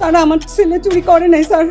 Sir আমার ছেলে চুরি করে নাই স্যার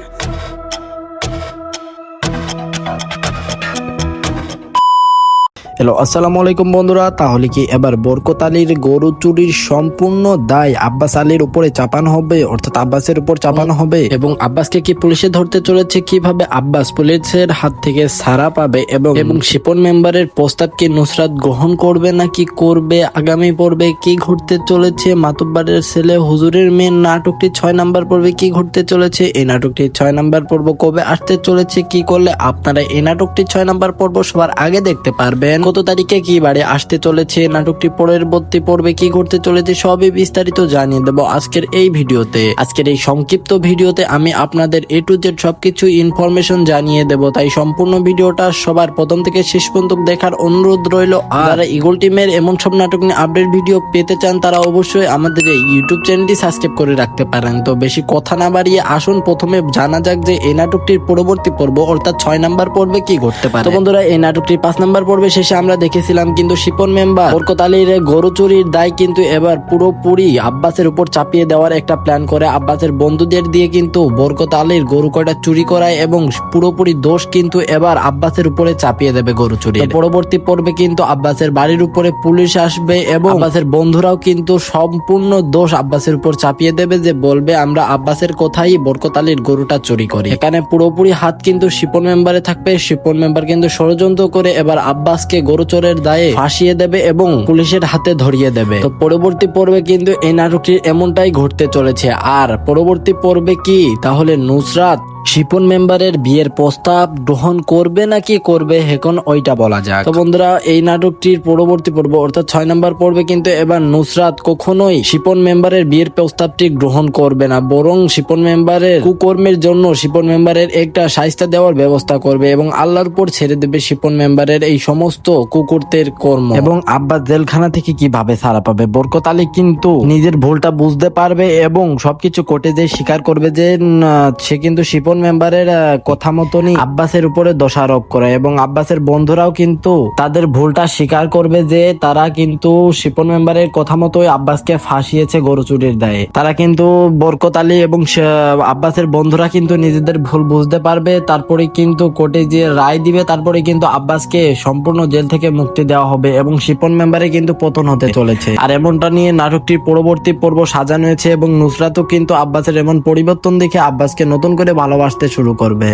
হ্যালো আসসালামু আলাইকুম বন্ধুরা। তাহলে কি এবার বরকত আলীর গরু চুরির সম্পূর্ণ দায় আব্বাস আলীর উপরে চাপানো হবে? অর্থাৎ আব্বাসের উপর চাপানো হবে? এবং আব্বাসকে কি পুলিশে ধরতে চলেছে? কীভাবে আব্বাস পুলিশের হাত থেকে সারা পাবে? এবং এবং শিপন মেম্বারের প্রস্তাব কি নুসরাত গ্রহণ করবে না নাকি করবে? আগামী পর্বে কি ঘটতে চলেছে? মাতুব্বারের ছেলে হুজুরের মেয়ের নাটকটি ছয় নাম্বার পর্বে কি ঘটতে চলেছে? এই নাটকটি ছয় নাম্বার পর্ব কবে আসতে চলেছে? কি করলে আপনারা এই নাটকটি ছয় নাম্বার পর্ব সবার আগে দেখতে পারবেন? কত তারিখে কি বারে আসতে চলেছে, নাটকটি পরবর্তী পর্বে কি ঘটতে চলেছে সবই বিস্তারিত জানিয়ে দেবো আজকের এই ভিডিওতে। আজকের এই সংক্ষিপ্ত ভিডিওতে আমি আপনাদের এ টু জেড সবকিছু ইনফরমেশন জানিয়ে দেব। তাই সম্পূর্ণ ভিডিওটা সবার প্রথম থেকে শেষ পর্যন্ত দেখার অনুরোধ রইল। আর যারা ইগল টিমের এমন সব নাটক নিয়ে আপডেট ভিডিও পেতে চান, তারা অবশ্যই আমাদের এই ইউটিউব চ্যানেলটি সাবস্ক্রাইব করে রাখতে পারেন। তো বেশি কথা না বাড়িয়ে আসুন, প্রথমে জানা যাক যে এই নাটকটির পরবর্তী পর্ব, অর্থাৎ ছয় নাম্বার পর্বে কি ঘটতে পারে। বন্ধুরা, এই নাটকটির পাঁচ নাম্বার পর্বে শেষে আমরা দেখেছিলাম, কিন্তু শিপন মেম্বার বরকত আলীর গরু চুরির দায় কিন্তু এবার পুরোপুরি আব্বাসের উপর চাপিয়ে দেওয়ার একটা প্ল্যান করে। আব্বাসের বন্ধুদের দিয়ে কিন্তু বরকত আলীর গরু কয়টা চুরি করায় এবং পুরোপুরি দোষ কিন্তু এবার আব্বাসের উপরে চাপিয়ে দেবে গরু চুরি পরবর্তী পর্বে কিন্তু আব্বাসের বাড়ির উপরে পুলিশ আসবে এবং আব্বাসের বন্ধুরাও কিন্তু সম্পূর্ণ দোষ আব্বাসের উপর চাপিয়ে দেবে যে বলবে, আমরা আব্বাসের কথাই বরকত আলীর গরুটা চুরি করি। এখানে পুরোপুরি হাত কিন্তু শিপন মেম্বারে থাকবে। শিপন মেম্বার কিন্তু ষড়যন্ত্র করে এবার আব্বাসকে গরু চোরের দায়ে ফাঁসিয়ে দেবে এবং পুলিশের হাতে ধরিয়ে দেবে। তো পরবর্তী পর্বে কিন্তু এই নাটকটির এমনটাই ঘটতে চলেছে। আর পরবর্তী পর্বে কি? তাহলে নুসরাত শিপন মেম্বারের বিয়ের প্রস্তাব গ্রহণ করবে নাকি করবে এখন ওইটা বলা যাক। তো বন্ধুরা, এই নাটকটির পরবর্তী পর্ব, অর্থাৎ ছয় নম্বর পর্বে কিন্তু এবার নুসরাত কখনোই শিপন মেম্বারের বিয়ের প্রস্তাবটি গ্রহণ করবে না, বরং শিপন মেম্বারের কুকর্মের জন্য শিপন মেম্বারের একটা সাহিস্তা দেওয়ার ব্যবস্থা করবে এবং আল্লাহর উপর ছেড়ে দেবে শিপন মেম্বারের এই সমস্ত কুকুরদের কর্ম। এবং আব্বাস জেলখানা থেকে কীভাবে ছাড়া পাবে? বরকত আলী কিন্তু নিজের ভুলটা বুঝতে পারবে এবং সবকিছু কোর্টে যে স্বীকার করবে যে সে কিন্তু শিপন মেম্বারের আহ, কথা মতনই আব্বাসের উপরে দোষারোপ করে এবং আব্বাসের বন্ধুরাও কিন্তু তাদের ভুলটা স্বীকার করবে যে তারা কিন্তু শিপন মেম্বারের কথা মতোই আব্বাসকে ফাঁসিয়েছে গরু চুরির দায়ে। তারা কিন্তু বরকত আলী এবং আব্বাসের বন্ধুরা কিন্তু নিজেদের ভুল বুঝতে পারবে তারপরে কিন্তু কোর্টে যে রায় দিবে তারপরে কিন্তু আব্বাসকে সম্পূর্ণ জেল থেকে মুক্তি দেওয়া হবে এবং শিপন মেম্বারে কিন্তু পতন হতে চলেছে। আর এমনটা নিয়ে নাটকটির পরবর্তী পর্ব সাজানো হয়েছে এবং নুসরাতও কিন্তু আব্বাসের এমন পরিবর্তন দেখে আব্বাসকে নতুন করে ভালোবাসতে শুরু করবে।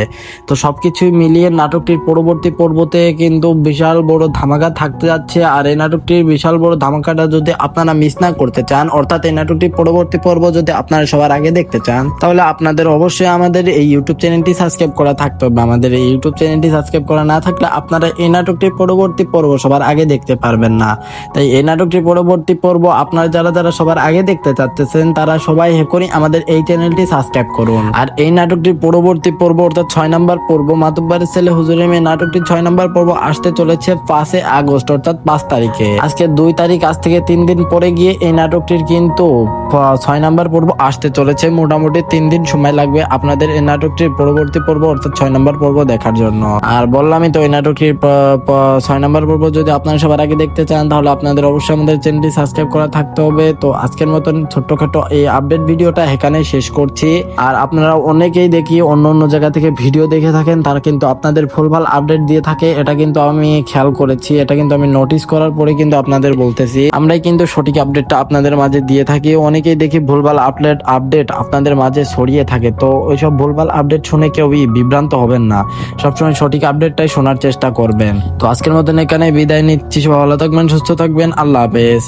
তো সবকিছুই মিলিয়ে নাটকটির পরবর্তী পর্বতে কিন্তু বিশাল বড় ধামাকা থাকতে যাচ্ছে। আর এই নাটকটির বিশাল বড় ধামাকাটা যদি আপনারা মিস না করতে চান, অর্থাৎ এই নাটকটির পরবর্তী পর্ব যদি আপনারা সবার আগে দেখতে চান, তাহলে আপনাদের অবশ্যই আমাদের এই ইউটিউব চ্যানেলটি সাবস্ক্রাইব করা থাকতে হবে। আমাদের এই ইউটিউব চ্যানেলটি সাবস্ক্রাইব করা না থাকলে আপনারা এই নাটকটির পরবর্তী পর্ব সবার আগে দেখতে পারবেন না। তাই এই নাটকটির পরবর্তী পর্ব আপনারা যারা যারা সবার আগে দেখতে চাচ্ছেন, তারা সবাই এখনই আমাদের এই চ্যানেলটি সাবস্ক্রাইব করুন। আর এই নাটকটির পরবর্তী পর্ব, অর্থাৎ ছয় নম্বর পর্ব মাতুব্বারের ছেলে হুজুরের মেয়ে নাটকটির ছয় নম্বর পর্ব আসতে চলেছে পাঁচে আগস্ট, অর্থাৎ পাঁচ তারিখে। আজকে দুই তারিখ, আজ থেকে তিন দিন পরে গিয়ে এই নাটকটির কিন্তু ছয় নম্বর পর্ব আসতে চলেছে। মোটামুটি তিন দিন সময় লাগবে আপনাদের এই নাটকটির পরবর্তী পর্ব, অর্থাৎ ছয় নম্বর পর্ব দেখার জন্য। আর বললামই তো এই নাটকটির ছয় নম্বর পর্ব যদি আপনারা সবার আগে দেখতে চান, তাহলে আপনাদের অবশ্যই আমাদের চ্যানেলটি সাবস্ক্রাইব করা থাকতে হবে। তো আজকের মতন ছোট্টখাটো এই আপডেট ভিডিওটা এখানে শেষ করছি। আর আপনারা অনেকেই দেখি অন্য অন্য জায়গা থেকে ভিডিও দেখে থাকেন, তারা কিন্তু আপনাদের ভুলভাল আপডেট দিয়ে থাকে। এটা কিন্তু আমি খেয়াল করেছি, এটা কিন্তু আমি নোটিস করার পরে কিন্তু আপনাদের বলতেছি। আমরাই কিন্তু সঠিক আপডেটটা আপনাদের মাঝে দিয়ে থাকি। অনেকেই দেখি ভুলভাল আপডেট আপডেট আপনাদের মাঝে ছড়িয়ে থাকে। তো ওইসব ভুলভাল আপডেট শুনে কেউই বিভ্রান্ত হবেন না। সবসময় সঠিক আপডেটটাই শোনার চেষ্টা করবেন। তো আজকের মতন এখানে বিদায় নিচ্ছি। সবাই ভালো থাকবেন, সুস্থ থাকবেন। আল্লাহ হাফেজ।